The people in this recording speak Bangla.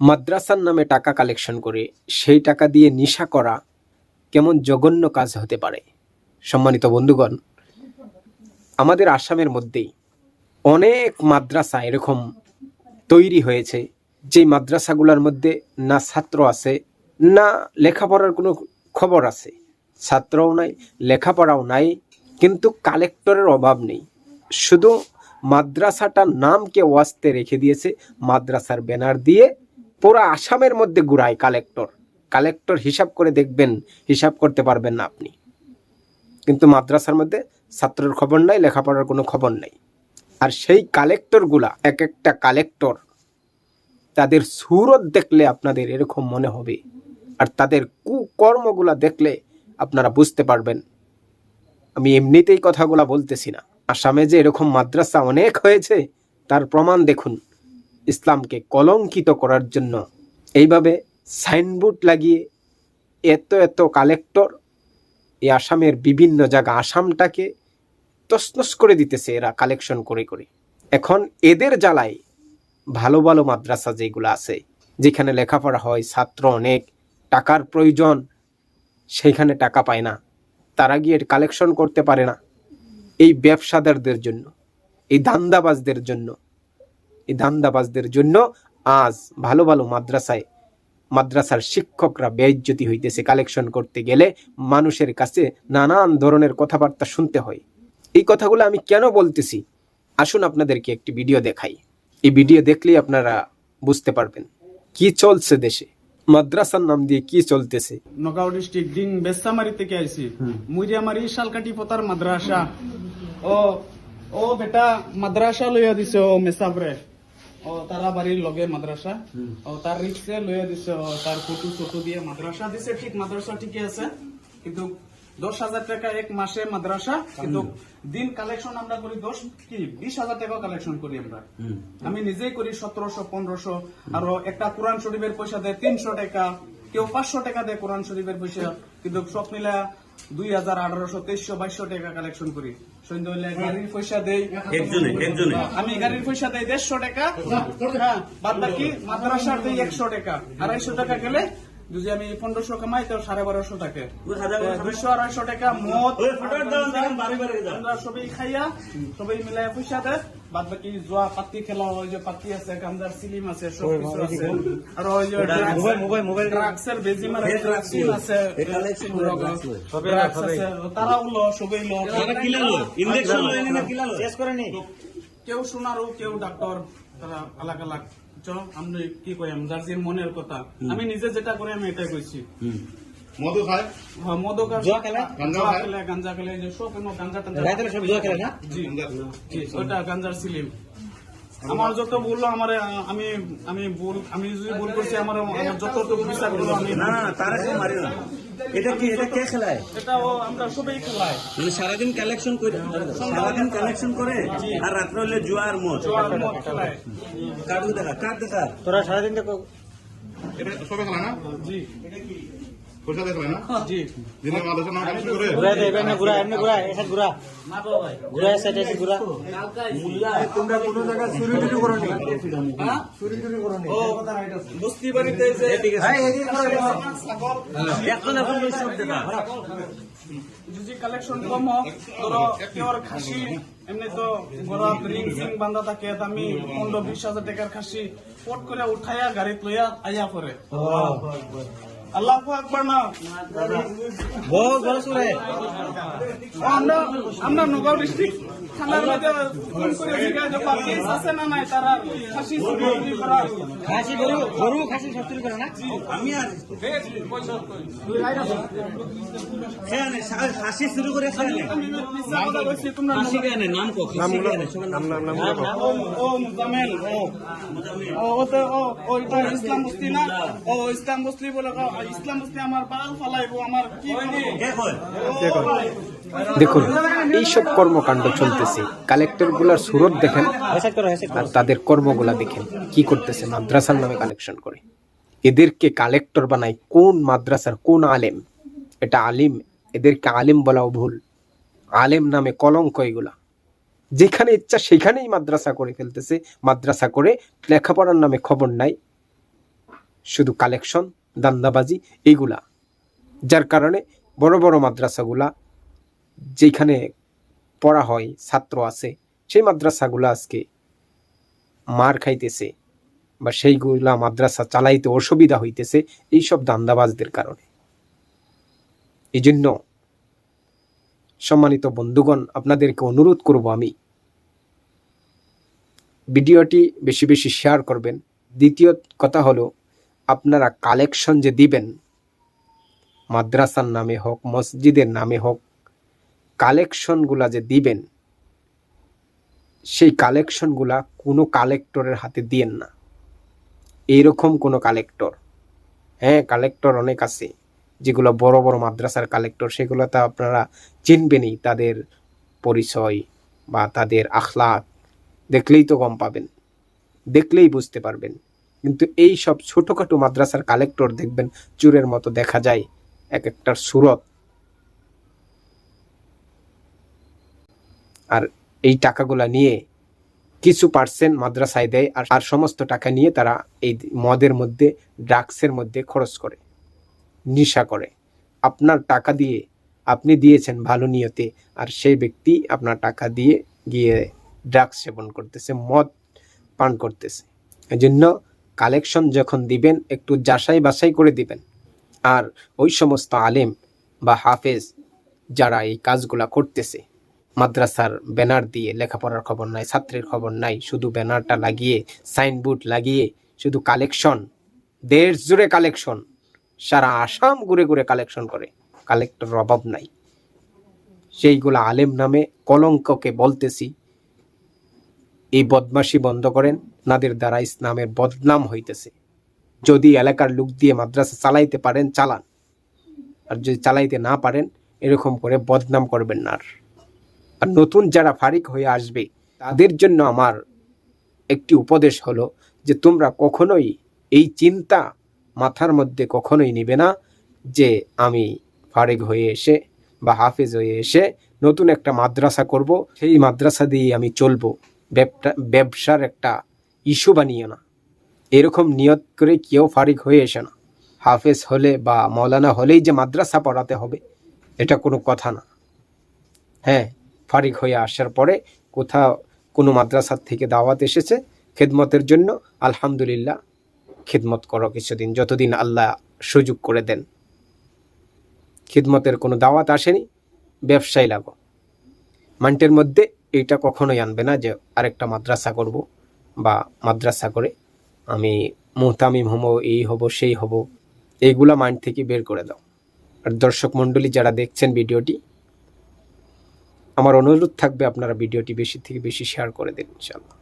মাদ্রাসার নামে টাকা কালেকশন করে সেই টাকা দিয়ে নেশা করা কেমন জঘন্য কাজ হতে পারে? সম্মানিত বন্ধুগণ, আমাদের আসামের মধ্যেই অনেক মাদ্রাসা এরকম তৈরি হয়েছে, যেই মাদ্রাসাগুলোর মধ্যে না ছাত্র আছে, না লেখাপড়ার কোনো খবর আছে। ছাত্রও নাই, লেখাপড়াও নাই, কিন্তু কালেক্টরের অভাব নেই। শুধু মাদ্রাসাটার নামকে ওয়াস্তে রেখে দিয়েছে মাদ্রাসার ব্যানার দিয়ে পুরো আসামের মধ্যে ঘুরায় কালেক্টর কালেক্টর হিসাব করে দেখবেন, হিসাব করতে পারবেন না আপনি। কিন্তু মাদ্রাসার মধ্যে ছাত্রের খবর নাই, লেখাপড়ার কোনো খবর নাই। আর সেই কালেক্টরগুলা এক একটা কালেক্টর তাদের সুরত দেখলে আপনাদের এরকম মনে হবে। আর তাদের কুকর্মগুলা দেখলে আপনারা বুঝতে পারবেন। আমি এমনিতেই কথাগুলা বলতেছি না। আসামে যে এরকম মাদ্রাসা অনেক হয়েছে, তার প্রমাণ দেখুন। ইসলামকে কলঙ্কিত করার জন্য। এইভাবে সাইনবোর্ড লাগিয়ে এত এত কালেক্টর এই আসামের বিভিন্ন জায়গা, আসামটাকে তসনস করে দিতেছে এরা কালেকশন করে করে। এখন এদের জ্বালায় ভালো ভালো মাদ্রাসা যেগুলো আছে, যেখানে লেখাপড়া হয়, ছাত্র অনেক, টাকার প্রয়োজন, সেইখানে টাকা পায় না। তারা গিয়ে কালেকশন করতে পারে না। এই ব্যবসাদারদের জন্য, এই দান্দাবাজদের জন্য। এই ধান্দাবাজদের জন্য আজ ভালো ভালো মাদ্রাসায় মাদ্রাসার শিক্ষকরা বেইজ্জতি হইতেছে কালেকশন করতে গেলে মানুষের কাছে নানান ধরনের কথাবার্তা শুনতে হয়। এই কথাগুলো আমি কেন বলতেছি? আসুন আপনাদেরকে একটি ভিডিও দেখাই। এই ভিডিও দেখলেই আপনারা বুঝতে পারবেন কি চলছে দেশে মাদ্রাসার নাম দিয়ে কি চলতেছে। নগাঁও ডিস্ট্রিক্ট দিন বেসামারি থেকে আইছি। মুরিয়ামারি শালকাটি পতার মাদ্রাসা। ও ও বেটা মাদ্রাসা লইয়া দিছে ও মেসাবরে। ও তারা বাড়ির লগে মাদ্রাসা। ও তার রিক্সে লইয়া দিছে তার ফটো ফটো দিয়ে মাদ্রাসা। দিছে ঠিক মাদ্রাসা ঠিকই আছে কিন্তু দশ হাজার টাকা এক মাসে মাদ্রাসা কিন্তু দিন কালেকশন আমরা করি দশ কি বিশ হাজার টাকা কালেকশন করি আমরা। আমি নিজেই করি সতেরোশো পনেরোশো আরও একটা কোরআন শরীফের পয়সা দেয় তিনশো টাকা। কেউ পাঁচশো টাকা দেয় কোরআন শরীফের পয়সা কিন্তু সব মিলা দুই হাজার আঠারোশো তেইশশো বাইশশো টাকা কালেকশন করি। গাড়ির পয়সা দেই। আমি গাড়ির পয়সা দেই দেড়শো টাকা। হ্যাঁ বাদ বাকি মাদ্রাসার দেই একশো টাকা। আড়াইশো টাকা গেলে যদি আমি পনেরোশো কামাই তো সাড়ে বারোশো টাকা। দুইশো আড়াইশো টাকা মদ সবাই খাইয়া সবাই মিলাই পয়সা দেয় বাদ বাকি জোয়া পাতি খেলা ওই যে পাতি আছে গান্দার সিলিম আছে সব কিছু আছে। আর ওই যে মোবাইল, মোবাইল, মোবাইল। ড্রাগসের বেজি মারা আছে সবাই লো ইঞ্জেকশন শেষ কেউ শোনারও কেউ ডাক্তার তারা আলাগ আলাগ। চ আমি কি কই আমি মনের কথা। আমি নিজে যেটা করে আমি এটাই কইছি। মধু খায়? হ্যাঁ, জুয়া খেলে? গাঞ্জা? খেলে, গাঞ্জা খেলে, যে সব এমন গাঞ্জা টাঞ্জা- রাইতের সব জুয়া খেলে না? জি, জি, ওটা গাঞ্জার সিলিম। আমার যত বলল আমার আমি আমি ভুল আমি যদি ভুল করছি আমার আমার যতটুকু বিচার করল আমি না না তারা মারি না। এটা কি এটা কে খেলায়? এটাও আমরা সবাই খেলায়। মানে সারাদিন কালেকশন করে সারাদিন কালেকশন করে আর রাত্রে হলে জুয়ার আর জুয়ার জোয়ার খেলায়। কার দেখা? কার দেখা? তোরা সারাদিন দেখো। এটা সবাই খেলা না? জি। পয়সা দিয়ে না? জি। দিনে মাদ্রাসা নাম কালেকশন করে। ঘুরা দে এখানে ঘুরা এমনি ঘুরা এসে ঘুরা। ঘুরা এসে এসে ঘুরা। তোমরা কোনো জায়গায় চুরি টুরি করো নি? ও বস্তি বাড়িতে যে ঠিক আছে এখন এখন ওই সব দেখা। যদি কালেকশন কম ধরো কেউর খাসি এমনি তো ঘোরা রিং সিং বান্ধা থাকে আমি পনেরো বিশ হাজার টাকার খাসি পট করে উঠাইয়া গাড়িত লইয়া আইয়া করে আল্লাহ আকবার না। বহুত বড় সুরে। আমরা আমরা নগাঁও ডিস্ট্রিক্ট থানার মধ্যে ফোন করে জিজ্ঞাসা যে আছে না নাই তারা খাসি চুরি করা খাসি গরু গরু খাসি সব চুরি করে না? আমি আর হ্যাঁ শুরু করে নাম কো নাম ও ও মুজামেল ও। ও ও তো ও ও ইসলাম মুসলি না? ও ইসলাম মুসলি বলে কও, ইসলাম মুসলি আমার বাল ফালাইবো আমার কি দেখুন এইসব কর্মকাণ্ড চলতেছে। কালেক্টরগুলার সুরত দেখেন আর তাদের কর্মগুলা দেখেন। কি করতেছে? মাদ্রাসার নামে কালেকশন করে। এদেরকে কালেক্টর বানায় কোন মাদ্রাসার কোন আলেম? এটা আলিম এদেরকে আলেম বলাও ভুল। আলেম নামে কলঙ্ক এগুলা। যেখানে ইচ্ছা সেখানেই মাদ্রাসা করে ফেলতেছে। মাদ্রাসা করে লেখাপড়ার নামে খবর নাই। শুধু কালেকশন দান্দাবাজি এইগুলা। যার কারণে বড় বড় মাদ্রাসাগুলা যেখানে পড়া হয়, ছাত্র আছে, সেই মাদ্রাসাগুলো আজকে মার খাইতেছে বা সেইগুলা মাদ্রাসা চালাইতে অসুবিধা হইতেছে এইসব দান্দাবাজদের কারণে। এই জন্য সম্মানিত বন্ধুগণ, আপনাদেরকে অনুরোধ করব আমি ভিডিওটি বেশি বেশি শেয়ার করবেন। দ্বিতীয় কথা হলো আপনারা কালেকশন যে দিবেন, মাদ্রাসার নামে হোক, মসজিদের নামে হোক কালেকশনগুলা যে দিবেন, সেই কালেকশনগুলা কোনো কালেক্টরের হাতে দিয়েন না। এইরকম কোনো কালেক্টর হ্যাঁ কালেক্টর অনেক আছে, যেগুলো বড় বড় মাদ্রাসার কালেক্টর সেগুলো তো আপনারা চিনবেনই, তাদের পরিচয় বা তাদের আখলাক দেখলেই তো গম পাবেন, দেখলেই বুঝতে পারবেন। কিন্তু এই সব ছোটোখাটো মাদ্রাসার কালেক্টর দেখবেন, চুরের মতো দেখা যায় এক একটার সুরত। আর এই টাকাগুলা নিয়ে কিছু পার্সেন্ট মাদ্রাসায় দেয় আর আর সমস্ত টাকা নিয়ে তারা এই মদের মধ্যে ড্রাগসের মধ্যে খরচ করে, নেশা করে। আপনার টাকা দিয়ে আপনি দিয়েছেন ভালো নিয়তে, আর সেই ব্যক্তি আপনার টাকা দিয়ে গিয়ে ড্রাগস সেবন করতেছে, মদ পান করতেছে। এজন্য কালেকশন যখন দিবেন, একটু যাচাই বাছাই করে দিবেন। আর ওই সমস্ত আলেম বা হাফেজ যারা এই কাজগুলা করতেছে, মাদ্রাসার ব্যানার দিয়ে লেখাপড়ার খবর নাই, ছাত্রের খবর নাই, শুধু ব্যানারটা লাগিয়ে, সাইনবোর্ড লাগিয়ে, শুধু কালেকশন দেশ জুড়ে কালেকশন, সারা আসাম ঘুরে ঘুরে কালেকশন করে কালেক্টর অভাব নাই। সেইগুলো আলেম নামে কলঙ্ককে বলতেছি এই বদমাশি বন্ধ করেন। নাদের দ্বারা ইসলামের বদনাম হইতেছে। যদি এলাকার লোক দিয়ে মাদ্রাসা চালাইতে পারেন, চালান। আর যদি চালাইতে না পারেন, এরকম করে বদনাম করবেন না আর। নতুন যারা ফারিক হয়ে আসবে, তাদের জন্য আমার একটি উপদেশ হলো যে, তোমরা কখনোই এই চিন্তা মাথার মধ্যে কখনোই নিবে না যে, আমি ফারিক হয়ে এসে বা হাফেজ হয়ে এসে নতুন একটা মাদ্রাসা করব। সেই মাদ্রাসা দিয়ে আমি চলবো। ব্যবসার একটা ইস্যু বানিয়ে না। এরকম নিয়ত করে কেউ ফারিক হয়ে এসে না। হাফেজ হলে বা মৌলানা হলেই যে মাদ্রাসা পড়াতে হবে, এটা কোনো কথা না। হ্যাঁ ফারিক হয়ে আসার পরে কোথাও কোনো মাদ্রাসার থেকে দাওয়াত এসেছে, খেদমতের জন্য আলহামদুলিল্লাহ খিদমত করো কিছুদিন, যতদিন আল্লাহ সুযোগ করে দেন। খিদমতের কোনো দাওয়াত আসেনি, ব্যবসায় লাগো। মান্টের মধ্যে এইটা কখনোই আনবে না যে আরেকটা মাদ্রাসা করব বা মাদ্রাসা করে আমি মোহতামিম হব, এই হব, সেই হব। এইগুলা মাইন্ড থেকে বের করে দাও। আর দর্শক মণ্ডলী যারা দেখছেন ভিডিওটি, আমার অনুরোধ থাকবে আপনারা ভিডিওটি বেশি থেকে বেশি শেয়ার করে দিন ইনশাল্লাহ